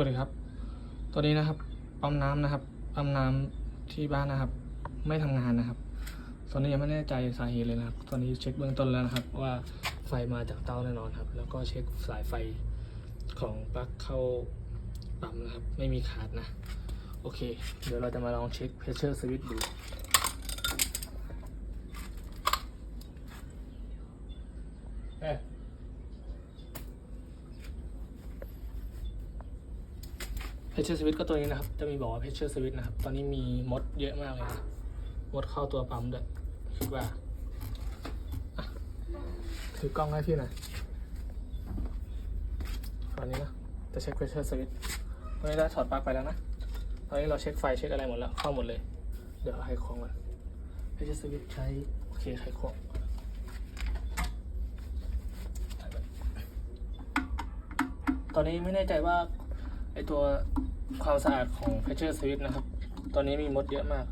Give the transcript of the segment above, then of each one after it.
วัสดีครับ ตัวนี้นะครับ ปั๊มน้ำนะครับ ปั๊มน้ำที่บ้านนะครับ ไม่ทำงานนะครับ ตอนนี้ยังไม่แน่ใจสาเหตุเลยนะครับ ตอนนี้เช็คเบื้องต้นแล้วนะครับ ว่าไฟมาจากเตาแน่นอนครับ แล้วก็เช็คสายไฟของปลั๊กเข้าปั๊มนะครับ ไม่มีขาดนะ โอเค เดี๋ยวเราจะมาลองเช็ค pressure switch ดูเอ๊ พชเชอร์สวิตก็ตัวนี้นะครับ จะมีบอกว่าเพชเชอร์สวิตนะครับ ตอนนี้มีมดเยอะมากเลยนะมดเข้าตัวปั๊มด้วยคิดว่าถือกล้องให้พี่หน่อยตอนนี้นะจะเช็คเพชเชอร์สวิตตอนนี้ได้ถอดปลั๊กไปแล้วนะ ตอนนี้เราเช็คไฟเช็คอะไรหมดแล้ว เข้าหมดเลย เดี๋ยวไขควงก่อนเพชเชอร์สวิตใช้โอเคไขควงตอนนี้ไม่แน่ใจว่า ไอตัวความสะอาดของ pressure switch นะครับ ตอนนี้มีมดเยอะมาก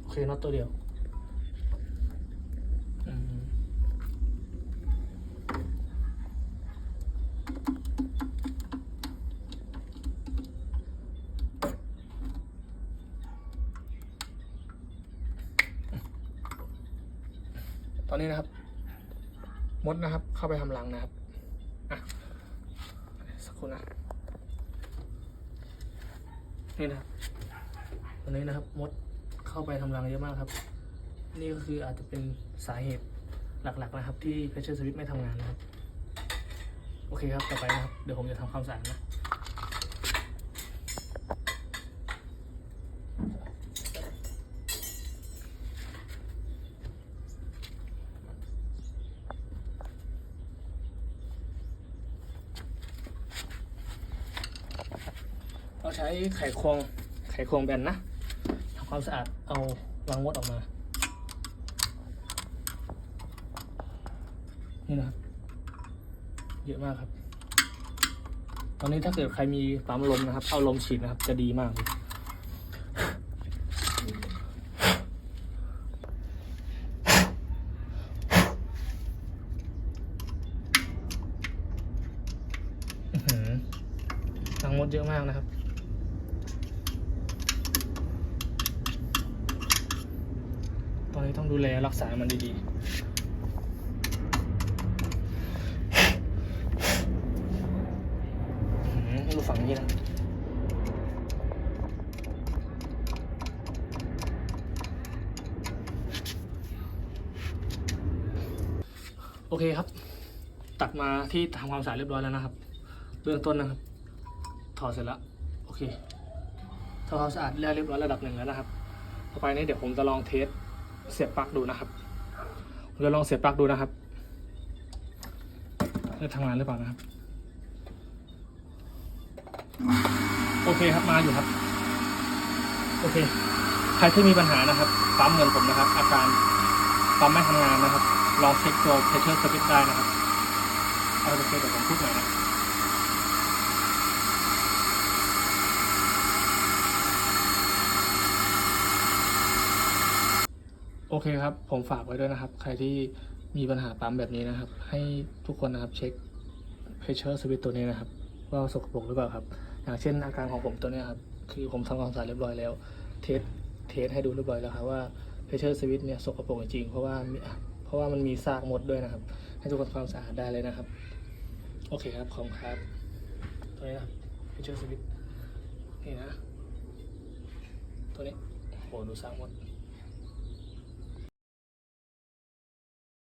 โอเคน็อตตัวเดียวตอนนี้นะครับ มดนะครับ เข้าไปทำรังนะครับอะสักครู่นะนี่นะครับตอนนี้นะครับมดเข้าไปทำรังเยอะมากครับ นี่ก็คืออาจจะเป็นสาเหตุหลักๆนะครับ ที่ pressure switch ไม่ทำงานนะครับ โอเคครับ ต่อไปนะครับ เดี๋ยวผมจะทำความสะอาดนะ เราใช้ไขควงไขควงแบนนะทำความสะอาดเอารังมดออกมา นี่นะครับ เยอะมากครับ ตอนนี้ถ้าเกิดใครมีปั๊มลมนะครับ เอาลมฉีดนะครับ จะดีมากเลยอื้อหือรังมดเยอะมากนะครับ ตอนนี้ต้องดูแลรักษามันดีๆอื้อหือดูฝั่งนี้นะโอเคครับ ตัดมาที่ทำความสะอาดเรียบร้อยแล้วนะครับ เบื้องต้นนะครับ ถอดเสร็จแล้ว โอเคทำความสะอาดเรียบร้อยระดับหนึ่งแล้วนะครับ ต่อไปนี้เดี๋ยวผมจะลองเทส เสียบปลั๊กดูนะครับผมจะลองเสียบปลั๊กดูนะครับจะทำงานหรือเปล่านะครับ โอเคครับมาอยู่ครับ โอเค ใครที่มีปัญหานะครับปั๊มเงินผมนะครับ อาการปั๊มไม่ทำงานนะครับ ลองเช็คตัว pressure switch ได้นะครับ เอาโอเคเดี๋ยวผมพูดหน่อยนะ เคครับ ผมฝากไว้ด้วยนะครับ ใครที่มีปัญหาปั๊มแบบนี้นะครับ ให้ทุกคนนะครับเช็ค pressure switch ตัวนี้นะครับ ว่าสกปรกหรือเปล่าครับ อย่างเช่นอาการของผมตัวนี้ครับ คือผมทำความสะอาดเรียบร้อยแล้ว เทสเทสให้ดูเรียบร้อยแล้วครับว่า pressure switch เนี่ยสกปรกจริงเพราะว่ามีเพราะว่ามันมีซากมดด้วยนะครับ ให้ทุกคนความสะอาดได้เลยนะครับ โอเคครับขอบครับตัวนี้นะครับ pressure switch นี่นะตัวนี้โหดูซากมด